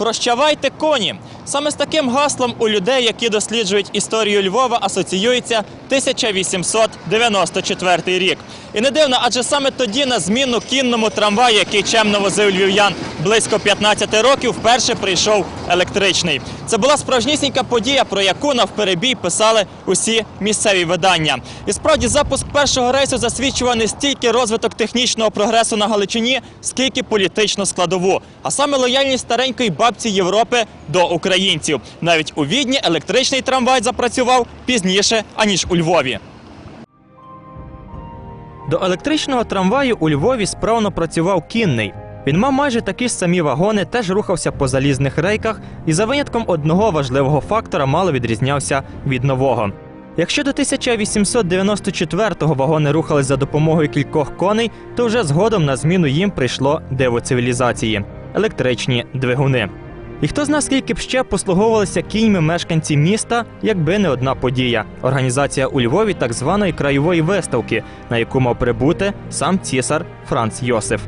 Прощавайте коні. Саме з таким гаслом у людей, які досліджують історію Львова, асоціюється 1894 рік. І не дивно, адже саме тоді на зміну кінному трамваю, який чемно возив львів'ян близько 15 років, вперше прийшов електричний. Це була справжнісінька подія, про яку навперебій писали усі місцеві видання. І справді запуск першого рейсу засвідчував не стільки розвиток технічного прогресу на Галичині, скільки політичну складову, а саме лояльність старенької бабці Європи до українців. Навіть у Відні електричний трамвай запрацював пізніше аніж у Львові. До електричного трамваю у Львові справно працював кінний. Він мав майже такі ж самі вагони, теж рухався по залізних рейках і за винятком одного важливого фактора мало відрізнявся від нового. Якщо до 1894-го вагони рухались за допомогою кількох коней, то вже згодом на зміну їм прийшло диво цивілізації електричні двигуни. І хто зна, скільки б ще послуговувалися кіньми мешканці міста, якби не одна подія організація у Львові так званої краєвої виставки, на яку мав прибути сам цісар Франц Йосиф.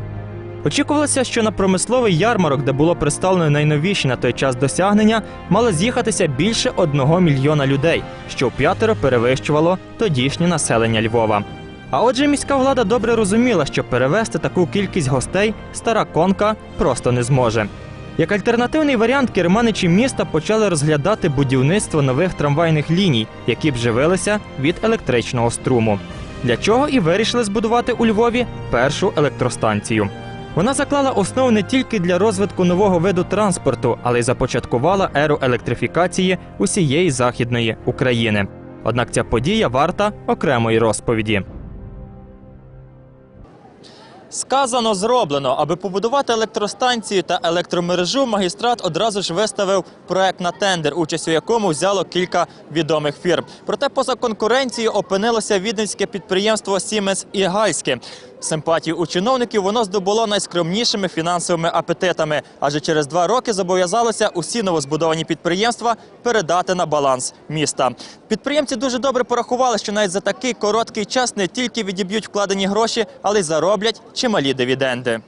Очікувалося, що на промисловий ярмарок, де було представлено найновіші на той час досягнення, мало з'їхатися більше одного мільйона людей, що вп'ятеро перевищувало тодішнє населення Львова. А отже, міська влада добре розуміла, що перевезти таку кількість гостей стара конка просто не зможе. Як альтернативний варіант, керманичі міста почали розглядати будівництво нових трамвайних ліній, які б живилися від електричного струму. Для чого і вирішили збудувати у Львові першу електростанцію. Вона заклала основу не тільки для розвитку нового виду транспорту, але й започаткувала еру електрифікації усієї західної України. Однак ця подія варта окремої розповіді. Сказано зроблено, аби побудувати електростанцію та електромережу, магістрат одразу ж виставив проект на тендер, участь у якому взяло кілька відомих фірм. Проте поза конкуренцією опинилося віденське підприємство Сіменс і Гальське. Симпатію у чиновників воно здобуло найскромнішими фінансовими апетитами, адже через два роки зобов'язалося усі новозбудовані підприємства передати на баланс міста. Підприємці дуже добре порахували, що навіть за такий короткий час не тільки відіб'ють вкладені гроші, але й зароблять чималі дивіденди.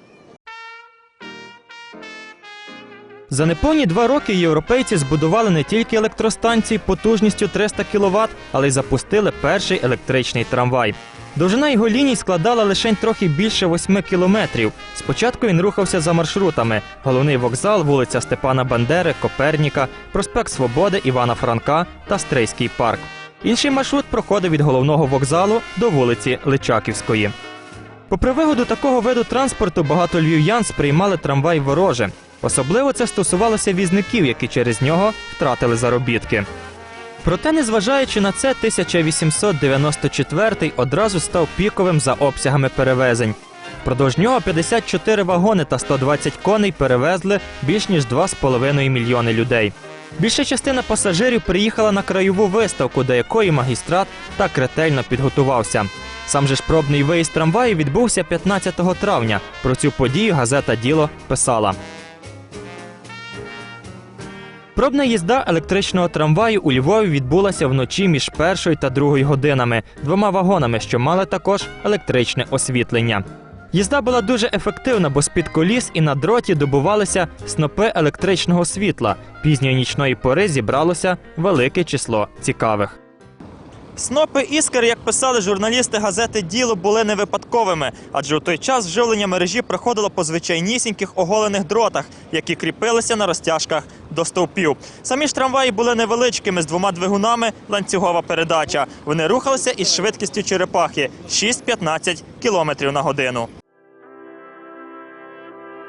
За неповні два роки європейці збудували не тільки електростанції потужністю 300 кВт, але й запустили перший електричний трамвай. Довжина його ліній складала лише трохи більше 8 кілометрів. Спочатку він рухався за маршрутами: головний вокзал, вулиця Степана Бандери, Коперніка, проспект Свободи, Івана Франка та Стрийський парк. Інший маршрут проходив від головного вокзалу до вулиці Личаківської. Попри вигоду такого виду транспорту, багато львів'ян сприймали трамвай вороже. Особливо це стосувалося візників, які через нього втратили заробітки. Проте, незважаючи на це, 1894 одразу став піковим за обсягами перевезень. Впродовж нього 54 вагони та 120 коней перевезли більш ніж 2,5 мільйони людей. Більша частина пасажирів приїхала на краєву виставку, до якої магістрат так ретельно підготувався. Сам же ж пробний виїзд трамваю відбувся 15 травня. Про цю подію газета Діло писала. Пробна їзда електричного трамваю у Львові відбулася вночі між першою та другою годинами двома вагонами, що мали також електричне освітлення. Їзда була дуже ефективна, бо з-під коліс і на дроті добувалися снопи електричного світла. Пізньої нічної пори зібралося велике число цікавих. Снопи іскр, як писали журналісти газети Діло, були не випадковими, адже у той час живлення мережі проходило по звичайнісіньких оголених дротах, які кріпилися на розтяжках до стовпів. Самі ж трамваї були невеличкими з двома двигунами, ланцюгова передача. Вони рухалися із швидкістю черепахи 6-15 км на годину.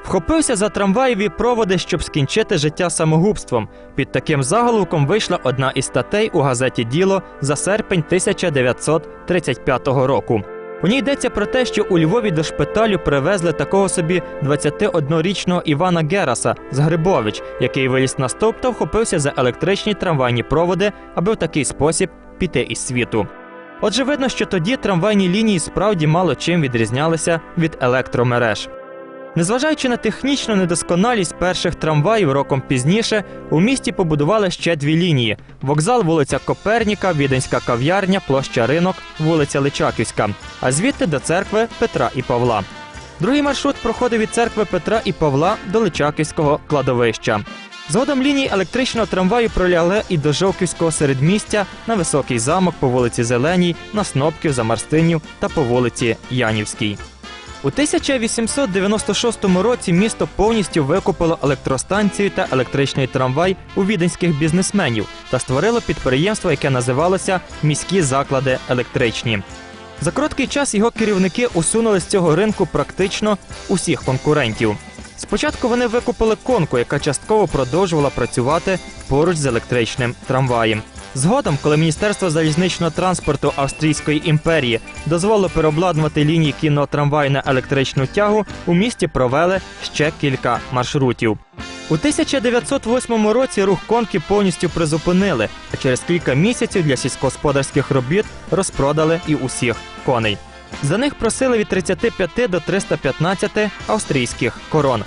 Вхопився за трамваєві проводи, щоб скінчити життя самогубством. Під таким заголовком вийшла одна із статей у газеті Діло за серпень 1935 року. У ній йдеться про те, що у Львові до шпиталю привезли такого собі 21-річного Івана Гераса з Грибович, який виліз на стовп та вхопився за електричні трамвайні проводи, аби в такий спосіб піти із світу. Отже, видно, що тоді трамвайні лінії справді мало чим відрізнялися від електромереж. Незважаючи на технічну недосконалість перших трамваїв роком пізніше, у місті побудували ще дві лінії: вокзал, вулиця Коперніка, Віденська кав'ярня, площа Ринок, вулиця Личаківська, а звідти до церкви Петра і Павла. Другий маршрут проходив від церкви Петра і Павла до Личаківського кладовища. Згодом лінії електричного трамваю пролягли і до Жовківського середмістя на Високий замок по вулиці Зеленій, на Снопків, Замарстинів та по вулиці Янівській. У 1896 році місто повністю викупило електростанцію та електричний трамвай у віденських бізнесменів та створило підприємство, яке називалося Міські заклади електричні. За короткий час його керівники усунули з цього ринку практично усіх конкурентів. Спочатку вони викупили конку, яка частково продовжувала працювати поруч з електричним трамваєм. Згодом, коли Міністерство залізничного транспорту Австрійської імперії дозволило переобладнувати лінії кінного трамваю на електричну тягу, у місті провели ще кілька маршрутів. У 1908 році рух конки повністю призупинили, а через кілька місяців для сільськогосподарських робіт розпродали і усіх коней. За них просили від 35 до 315 австрійських корон.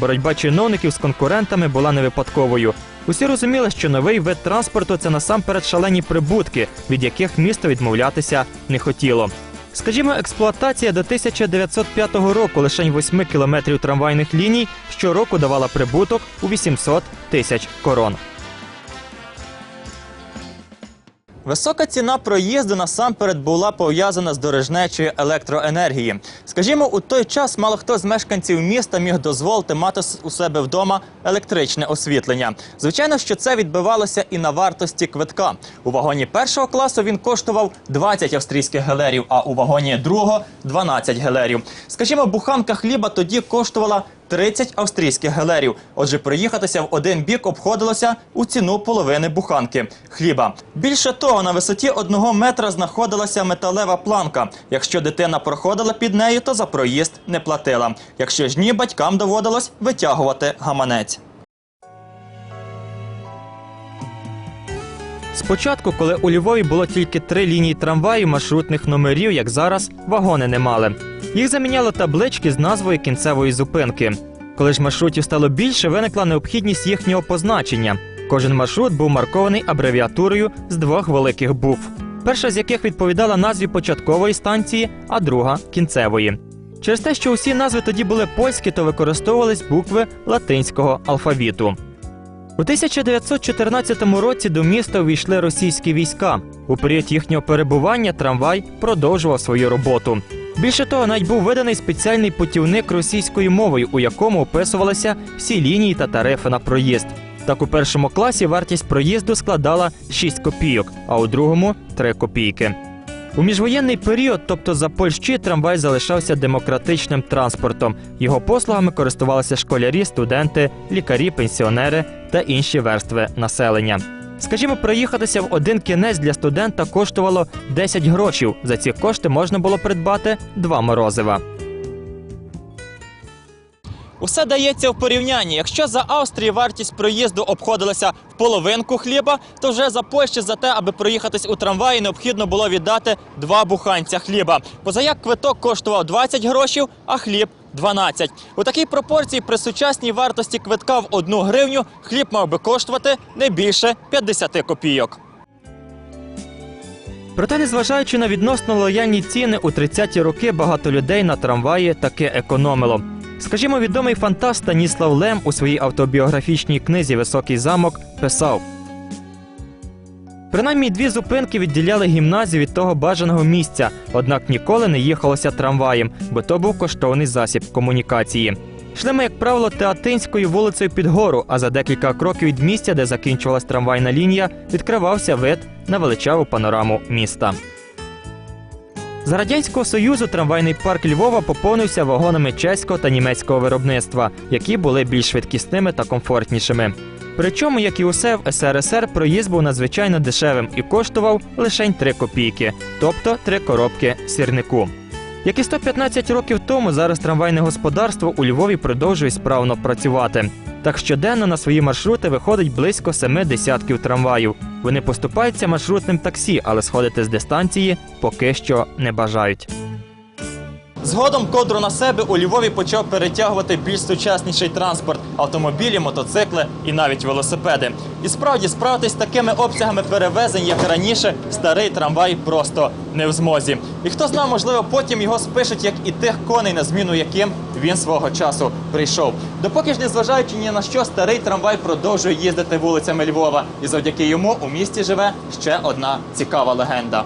Боротьба чиновників з конкурентами була не випадковою. Усі розуміли, що новий вид транспорту це насамперед шалені прибутки, від яких місто відмовлятися не хотіло. Скажімо, експлуатація до 1905 року лише 8 кілометрів трамвайних ліній щороку давала прибуток у 800 тисяч корон. Висока ціна проїзду насамперед була пов'язана з дорожнечою електроенергії. Скажімо, у той час мало хто з мешканців міста міг дозволити мати у себе вдома електричне освітлення. Звичайно, що це відбивалося і на вартості квитка. У вагоні першого класу він коштував 20 австрійських гелерів, а у вагоні другого 12 гелерів. Скажімо, буханка хліба тоді коштувала 30 австрійських гелерів. Отже, проїхатися в один бік обходилося у ціну половини буханки хліба. Більше того, на висоті одного метра знаходилася металева планка. Якщо дитина проходила під нею, то за проїзд не платила. Якщо ж ні, батькам доводилось витягувати гаманець. Спочатку, коли у Львові було тільки три лінії трамваю маршрутних номерів, як зараз, вагони не мали. Їх заміняли таблички з назвою кінцевої зупинки. Коли ж маршрутів стало більше, виникла необхідність їхнього позначення. Кожен маршрут був маркований абревіатурою з двох великих букв. Перша з яких відповідала назві початкової станції, а друга кінцевої. Через те, що усі назви тоді були польські, то використовувались букви латинського алфавіту. У 1914 році до міста увійшли російські війська. У період їхнього перебування трамвай продовжував свою роботу. Більше того, навіть був виданий спеціальний путівник російською мовою, у якому описувалися всі лінії та тарифи на проїзд. Так у першому класі вартість проїзду складала 6 копійок, а у другому 3 копійки. У міжвоєнний період, тобто за Польщі, трамвай залишався демократичним транспортом. Його послугами користувалися школярі, студенти, лікарі, пенсіонери та інші верстви населення. Скажімо, проїхатися в один кінець для студента коштувало 10 грошів. За ці кошти можна було придбати два морозива. Усе дається в порівнянні. Якщо за Австрії вартість проїзду обходилася в половинку хліба, то вже за Польщі за те, аби проїхатись у трамваї, необхідно було віддати два буханця хліба. Позаяк квиток коштував 20 грошів, а хліб 12. У такій пропорції при сучасній вартості квитка в одну гривню хліб мав би коштувати не більше 50 копійок. Проте, незважаючи на відносно лояльні ціни, у 30-ті роки багато людей на трамваї таки економило. Скажімо, відомий фантаст Станіслав Лем у своїй автобіографічній книзі Високий замок писав. Принаймні дві зупинки відділяли гімназію від того бажаного місця, однак ніколи не їхалося трамваєм, бо то був коштовний засіб комунікації. Йшли ми, як правило, Театинською вулицею під гору, а за декілька кроків від місця, де закінчувалась трамвайна лінія, відкривався вид на величаву панораму міста. За радянського союзу трамвайний парк Львова поповнився вагонами чеського та німецького виробництва, які були більш швидкісними та комфортнішими. Причому, як і усе в СРСР, проїзд був надзвичайно дешевим і коштував лише 3 копійки, тобто 3 коробки сірнику. Як і 115 років тому, зараз трамвайне господарство у Львові продовжує справно працювати. Так щоденно на свої маршрути виходить близько семи десятків трамваїв. Вони поступаються маршрутним таксі, але сходити з дистанції поки що не бажають. Згодом кодру на себе у Львові почав перетягувати більш сучасніший транспорт автомобілі, мотоцикли і навіть велосипеди. І справді справитись з такими обсягами перевезень, як раніше, старий трамвай просто не в змозі. І хто знає, можливо, потім його спишуть, як і тих коней, на зміну яким він свого часу прийшов. Допоки ж, незважаючи ні на що, старий трамвай продовжує їздити вулицями Львова, і завдяки йому у місті живе ще одна цікава легенда.